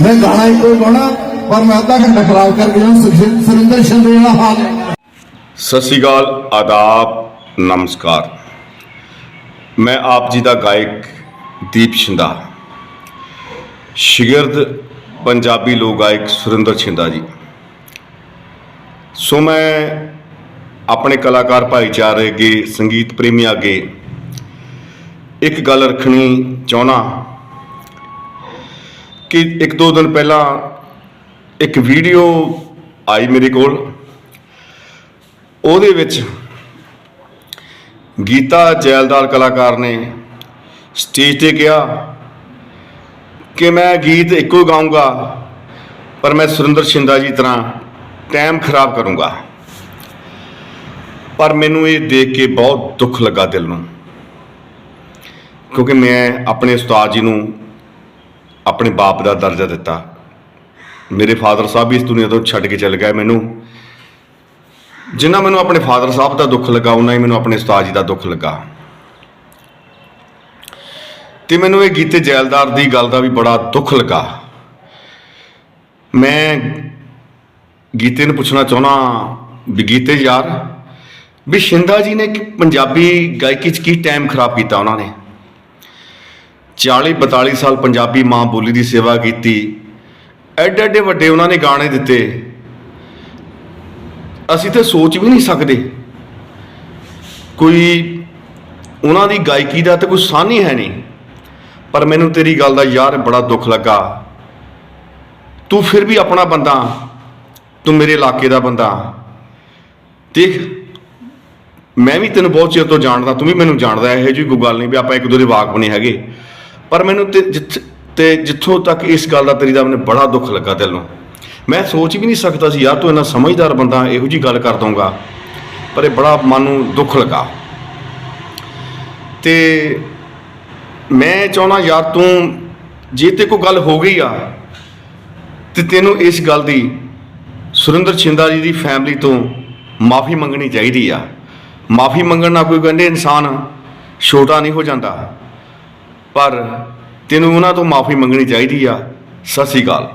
ਮੈਂ ਗਾਣਾ ਹੀ ਗਾਣਾ ਪਰ ਮੈਂ ਅੱਧਾ ਘੰਟਾ ਖਰਾਬ ਕਰ ਗਿਆ ਸੁਰਿੰਦਰ ਸ਼ੰਦੇ ਦਾ ਹਾਲ। ਸਤਿ ਸ਼੍ਰੀ ਅਕਾਲ, ਆਦਾਬ, ਨਮਸਕਾਰ। ਮੈਂ ਆਪ ਜੀ ਦਾ ਗਾਇਕ ਦੀਪ ਸ਼ਿੰਦਾ। ਸ਼ਗਿਰਦ ਪੰਜਾਬੀ ਲੋਕ ਗਾਇਕ ਸੁਰਿੰਦਰ ਸ਼ਿੰਦਾ ਜੀ। ਸੋ ਮੈਂ ਆਪਣੇ ਕਲਾਕਾਰ ਭਾਈਚਾਰੇ ਅੱਗੇ ਸੰਗੀਤ ਪ੍ਰੇਮੀ ਅੱਗੇ ਇੱਕ ਗੱਲ ਰੱਖਣੀ ਚਾਹਣਾ ਕਿ ਇੱਕ ਦੋ ਦਿਨ ਪਹਿਲਾਂ ਇੱਕ ਵੀਡੀਓ ਆਈ ਮੇਰੇ ਕੋਲ। ਉਹਦੇ ਵਿੱਚ ਗੀਤਾ ਜੈਲਦਾਰ ਕਲਾਕਾਰ ਨੇ ਸਟੇਜ ਤੇ ਕਿਹਾ ਕਿ ਮੈਂ ਗੀਤ ਇੱਕੋ ਹੀ ਗਾਊਂਗਾ, ਪਰ ਮੈਂ ਸੁਰਿੰਦਰ ਸ਼ਿੰਦਾ ਜੀ ਤਰ੍ਹਾਂ ਟਾਈਮ ਖਰਾਬ ਕਰੂੰਗਾ। ਪਰ ਮੈਨੂੰ ਇਹ ਦੇਖ ਕੇ ਬਹੁਤ ਦੁੱਖ ਲੱਗਾ ਦਿਲ ਨੂੰ, ਕਿਉਂਕਿ ਮੈਂ ਆਪਣੇ ਉਸਤਾਦ ਜੀ ਨੂੰ ਆਪਣੇ ਬਾਪ ਦਾ ਦਰਜਾ ਦਿੱਤਾ। ਮੇਰੇ ਫਾਦਰ ਸਾਹਿਬ ਵੀ ਇਸ ਦੁਨੀਆ ਤੋਂ ਛੱਡ ਕੇ ਚਲੇ ਗਏ ਮੈਨੂੰ। ਜਿੰਨਾ ਮੈਨੂੰ ਆਪਣੇ ਫਾਦਰ ਸਾਹਿਬ ਦਾ ਦੁੱਖ ਲੱਗਾ ਉਹਨਾਂ ਹੀ ਮੈਨੂੰ ਆਪਣੇ ਉਸਤਾਦ ਜੀ ਦਾ ਦੁੱਖ ਲੱਗਾ। ਤੇ ਮੈਨੂੰ ਇਹ ਗੀਤੇ ਜੈਲਦਾਰ ਦੀ ਗੱਲ ਦਾ ਵੀ ਬੜਾ ਦੁੱਖ ਲੱਗਾ। ਮੈਂ ਗੀਤੇ ਨੂੰ ਪੁੱਛਣਾ ਚਾਹਣਾ ਵੀ ਗੀਤੇ ਯਾਰ, ਵੀ ਸ਼ਿੰਦਾ ਜੀ ਨੇ ਪੰਜਾਬੀ ਗਾਇਕੀ 'ਚ ਕੀ ਟਾਈਮ ਖਰਾਬ ਕੀਤਾ ਉਹਨਾਂ ਨੇ? 40 42 ਸਾਲ ਪੰਜਾਬੀ ਮਾਂ ਬੋਲੀ ਦੀ ਸੇਵਾ ਕੀਤੀ। ਐਡੇ ਐਡੇ ਵੱਡੇ ਉਹਨਾਂ ਨੇ ਗਾਣੇ ਦਿੱਤੇ। ਅਸੀਂ ਤੇ ਸੋਚ ਵੀ ਨਹੀਂ ਸਕਦੇ। ਕੋਈ ਉਹਨਾਂ ਦੀ ਗਾਇਕੀ ਦਾ ਤਾਂ ਕੋਈ ਸਾਨ ਹੀ ਹੈ ਨਹੀਂ। ਪਰ ਮੈਨੂੰ ਤੇਰੀ ਗੱਲ ਦਾ ਯਾਰ ਬੜਾ ਦੁੱਖ ਲੱਗਾ। ਤੂੰ ਫਿਰ ਵੀ ਆਪਣਾ ਬੰਦਾ। ਤੂੰ ਮੇਰੇ ਇਲਾਕੇ ਦਾ ਬੰਦਾ। ਦੇਖ, ਮੈਂ ਵੀ ਤੈਨੂੰ ਬਹੁਤ ਚਿਰ ਤੋਂ ਜਾਣਦਾ, ਤੂੰ ਵੀ ਮੈਨੂੰ ਜਾਣਦਾ, ਇਹੋ ਜਿਹੀ ਕੋਈ ਗੱਲ ਨਹੀਂ ਵੀ ਆਪਾਂ ਇੱਕ ਦੂਜੇ ਦੇ ਵਾਕਫ ਨਹੀਂ ਹੈਗੇ। ਪਰ ਮੈਨੂੰ ਤੇ ਜਿੱਥੇ, ਤੇ ਜਿੱਥੋਂ ਤੱਕ ਇਸ ਗੱਲ ਦਾ ਤੇਰੀ ਦਾ ਮੈਨੂੰ ਬੜਾ ਦੁੱਖ ਲੱਗਾ ਦਿਲ ਨੂੰ ਮੈਂ ਸੋਚ ਵੀ ਨਹੀਂ ਸਕਦਾ ਸੀ, ਯਾਰ ਤੂੰ ਇੰਨਾ ਸਮਝਦਾਰ ਬੰਦਾ, ਇਹੋ ਜੀ ਗੱਲ ਕਰ ਦਊਂਗਾ। ਪਰ ਇਹ ਬੜਾ ਮਨ ਨੂੰ ਦੁੱਖ ਲੱਗਾ। ਤੇ ਮੈਂ ਚਾਹਣਾ ਯਾਰ ਤੂੰ ਜੇ ਤੇ ਕੋਈ ਗੱਲ ਹੋ ਗਈ ਆ, ਤੇ ਤੈਨੂੰ ਇਸ ਗੱਲ ਦੀ ਸੁਰਿੰਦਰ ਛਿੰਦਾ ਜੀ ਦੀ ਫੈਮਿਲੀ ਤੋਂ ਮਾਫੀ ਮੰਗਣੀ ਚਾਹੀਦੀ ਆ। ਮਾਫੀ ਮੰਗਣ ਨਾਲ ਕੋਈ ਕਹਿੰਦੇ ਇਨਸਾਨ ਛੋਟਾ ਨਹੀਂ ਹੋ ਜਾਂਦਾ। ਪਰ ਤੈਨੂੰ ਉਹਨਾਂ ਤੋਂ ਮਾਫੀ ਮੰਗਣੀ ਚਾਹੀਦੀ ਆ। ਸਤਿ ਸ੍ਰੀ ਅਕਾਲ।